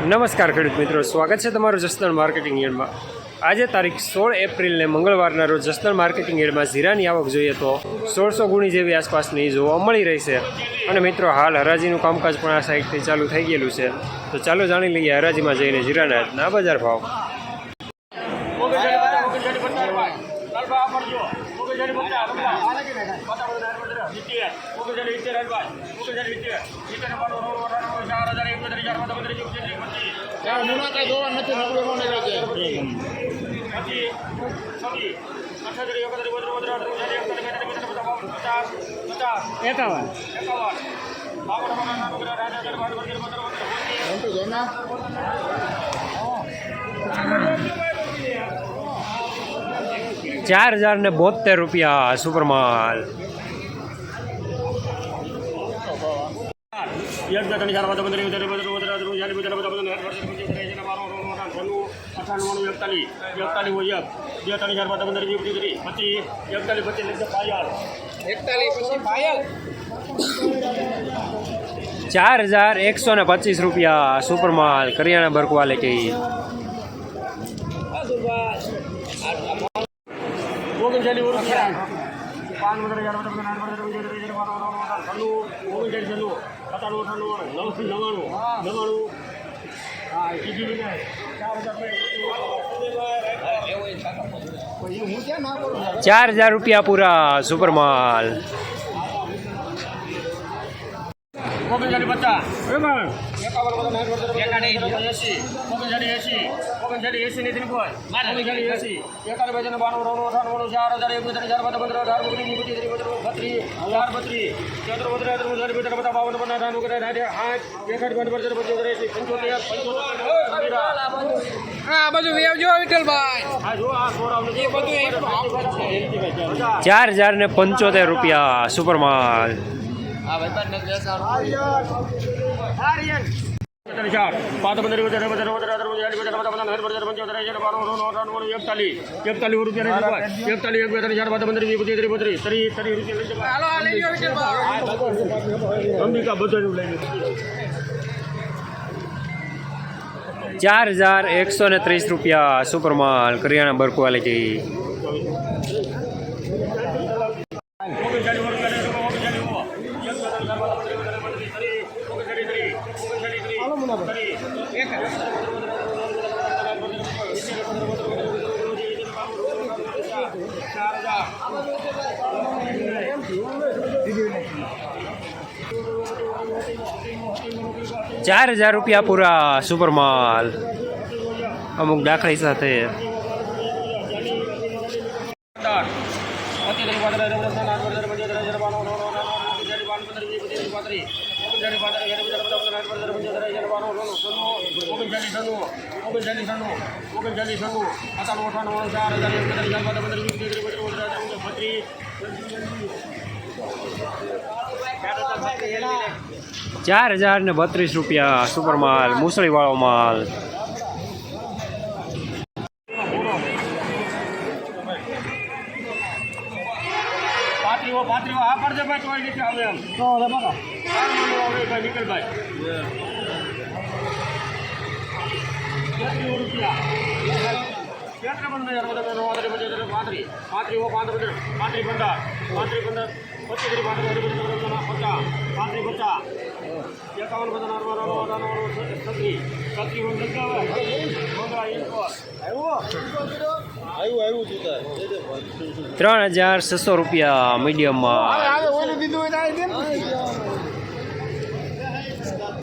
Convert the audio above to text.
નમસ્કાર ખેડૂત મિત્રો સ્વાગત છે તમારું જસદણ માર્કેટિંગ યાર્ડમાં આજે તારીખ સોળ એપ્રિલને મંગળવારના રોજ જસદણ માર્કેટિંગ યાર્ડમાં જીરાની આવક જોઈએ તો સોળસો ગુણી જેવી આસપાસની જોવા મળી રહી છે અને મિત્રો હાલ હરાજીનું કામકાજ પણ આ સાઈડથી ચાલુ થઈ ગયેલું છે તો ચાલો જાણી લઈએ હરાજીમાં જઈને જીરાના આજના બજાર ભાવ એકાવન ચાર હજાર ને બોતેર રૂપિયા સુપર માલ ચાર હજાર એકસો ને પચીસ રૂપિયા સુપર માલ કરિયાણા બરકવાલે કે ઓગણચાલીસ રૂપિયા પાંચ હજાર આઠ છન્નું ઓગણસાઠ છન્નું સત્તાણું અઠાણું નવસો નવ્વાણું નવ્વાણું હા કીધી ચાર હજાર રૂપિયા પૂરા સુપર માલ. ઓગણ જાડી પચાસ ઓગણ જાડી એસી ઓગણ જાડી એસી ની ત્રિપોલ ઓગણ જાડી એસી એકાદ બે જણ બાણું નવ અઠાણું ચાર હજાર એક હજાર ચાર પંદર અઢાર બત્રી બત્રીસ ત્રીસ બત્રીસ બત્રીસ ચાર બત્રીસ ચૌદ બત્રીસ ત્રણ હજાર બત્રી બધા બાવન પંદર અઢાર ઓગણ આઠ એકાદ પાંચ પંદર પંચોતેર એસી પંચોતેર પંચોતેર આ બધું વેવજો વિઠ્ઠલભાઈ એ બધું ચાર હજાર ને પંચોતેર રૂપિયા સુપર માલ અંબિકા લઈ ચાર હજાર એકસો ને ત્રીસ રૂપિયા સુપરમાલ કરિયાણા બરકવાલે કે ઓગણચાલીસ વર્ષ ઓગણચાલીસ ઓગણચાલીસ ચાર હજાર રૂપિયા પૂરા સુપર માલ અમુક દાખલા સાથે ચાર હજાર ને બત્રીસ રૂપિયા સુપરમાલ મુસળી વાળો માલ. પાત્રીઓ પાત્રીઓ આ પડશે ભાઈ કોઈ રીતે આવે એમ. તો હવે બકા આવે ભાઈ નીકળ ભાઈ કેટલી રૂપિયા. કેટલે બંધ યાર બધા પાંત્રી પંદર પાંત્રી. પાંત્રીઓ પાંત્રી પાંત્રી પંદર પાંત્રી પંદર પચીસ રૂપિયા પચાસ પાંત્રી પચાસ એકાવન બધા સત્રી સત્રી બંધ આવ્યો? ત્રણ હજાર છસો રૂપિયા મીડિયમમાં.